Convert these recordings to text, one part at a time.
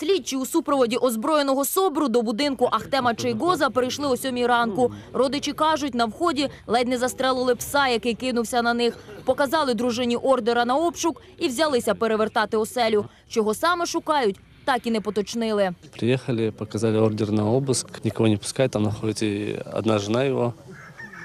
Слідчі у супроводі озброєного СОБРу до будинку Ахтема Чайгоза прийшли о сьомій ранку. Родичі кажуть, на вході ледь не застрелили пса, який кинувся на них. Показали дружині ордера на обшук і взялися перевертати оселю. Чого саме шукають, так і не поточнили. Приехали, показали ордер на обыск. Никого не пускать, там находится и одна жена его,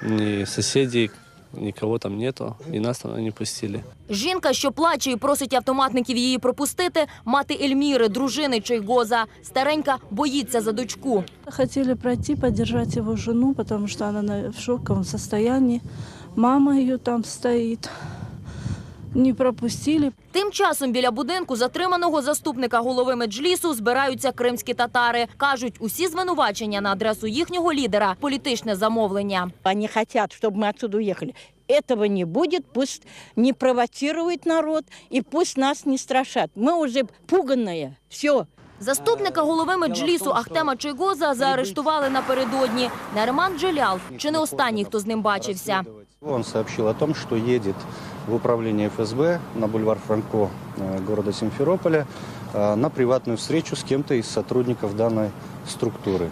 ни соседей, никого там нету. і нас там не пустили. Жінка, що плаче і просить автоматників її пропустити, мати Ельміри, дружини Чайгоза. Старенька боїться за дочку. Хотіли пройти, підтримати його жену, тому що вона на- в шоковому стані. Мама її там стоит. Не пропустили. Тим часом біля будинку затриманого заступника голови меджлісу збираються кримські татари. Кажуть, усі звинувачення на адресу їхнього лідера – політичне замовлення. Они хотят, чтобы мы отсюда уехали. Этого не будет, пусть не провоцирует народ и пусть нас не страшат. Мы уже пуганные. Все. Заступника голови меджлісу Ахтема Чайгоза заарештували напередодні. Нарман Джелял – чи не останній, хто з ним бачився. Он сообщил о том, что едет в управление ФСБ на бульвар Франко э, города Симферополя э, на приватную встречу с кем-то из сотрудников данной структуры.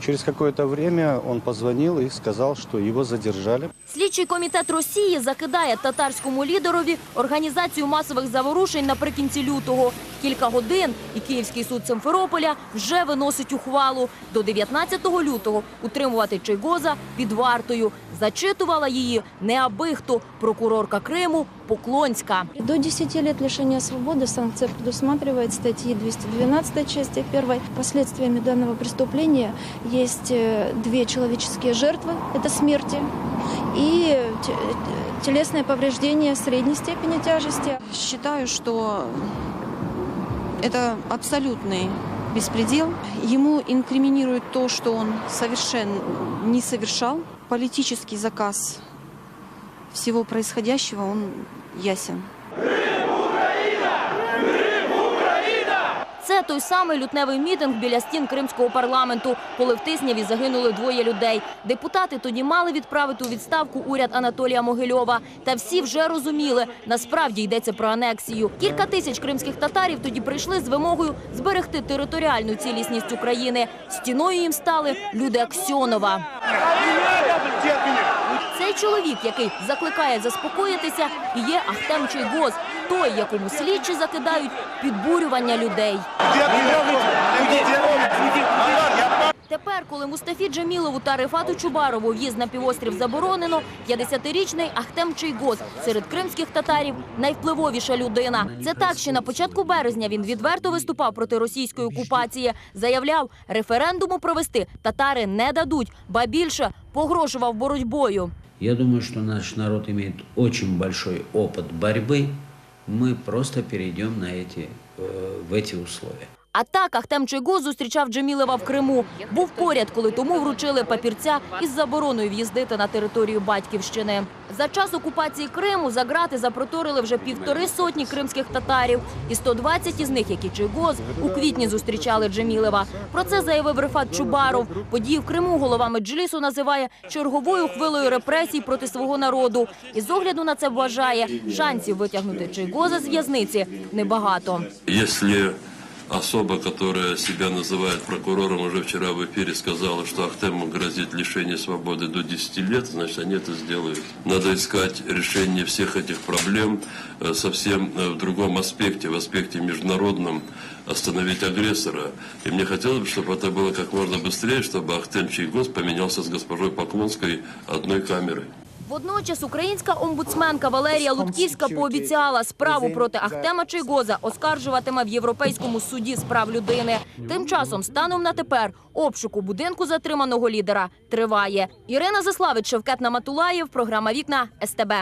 Через какое-то время он позвонил и сказал, что его задержали. Слідчий комітет Росії закидає татарському лідерові організацію масових заворушень наприкінці лютого. Кілька годин і Київський суд Симферополя вже виносить ухвалу. До 19 лютого утримувати Чайгоза під вартою. Зачитувала її не аби хто прокурорка Криму Поклонська. До 10 лет лишения свободы санкция предусматривает статьи 212 части 1. Последствиями данного преступления есть э, две человеческие жертвы, это смерти, и телесное повреждение средней степени тяжести. Считаю, что это абсолютный беспредел. Ему инкриминируют то, что он совершенно не совершал. Политический заказ всего происходящего, он ясен. Це той самий лютневий мітинг біля стін кримського парламенту, коли в Тисняві загинули двоє людей. Депутати тоді мали відправити у відставку уряд Анатолія Могильова. Та всі вже розуміли, насправді йдеться про анексію. Кілька тисяч кримських татарів тоді прийшли з вимогою зберегти територіальну цілісність України. Стіною їм стали люди Аксьонова. Цей чоловік, який закликає заспокоїтися, є Ахтем Чайгоз, той, якому слідчі закидають підбурювання людей. Тепер, коли Мустафі Джамілову та Рифату Чубарову в'їзд на півострів заборонено, 50-річний Ахтем Чайгоз серед кримських татарів найвпливовіша людина. Це так, що на початку березня він відверто виступав проти російської окупації. Заявляв, референдуму провести татари не дадуть, ба більше погрожував боротьбою. Я думаю, что наш народ имеет очень большой опыт борьбы. Мы просто перейдем на эти, э, в эти условия. А так Ахтем Чайгоз зустрічав Джемілева в Криму. Був поряд, коли тому вручили папірця із забороною в'їздити на територію батьківщини. За час окупації Криму за грати запроторили вже півтори сотні кримських татарів. І 120 із них, як і Чайгоз, у квітні зустрічали Джемілева. Про це заявив Рифат Чубаров. Події в Криму голова Меджлісу називає черговою хвилею репресій проти свого народу. І з огляду на це вважає, шансів витягнути Чайгоза з в'язниці небагато. Если особа, которая себя называет прокурором, уже вчера в эфире сказала, что Ахтему грозит лишение свободы до 10 лет, значит, они это сделают. Надо искать решение всех этих проблем э, совсем э, в другом аспекте, в аспекте международном, остановить агрессора. И мне хотелось бы, чтобы это было как можно быстрее, чтобы Ахтем Чайгоз поменялся с госпожой Поклонской одной камерой. Водночас українська омбудсменка Валерія Лутківська пообіцяла справу проти Ахтема Чайгоза оскаржуватиме в Європейському суді з прав людини. Тим часом, станом на тепер, обшуку будинку затриманого лідера триває. Ірина Заславич, Шевкет Наматулаєв, програма Вікна СТБ.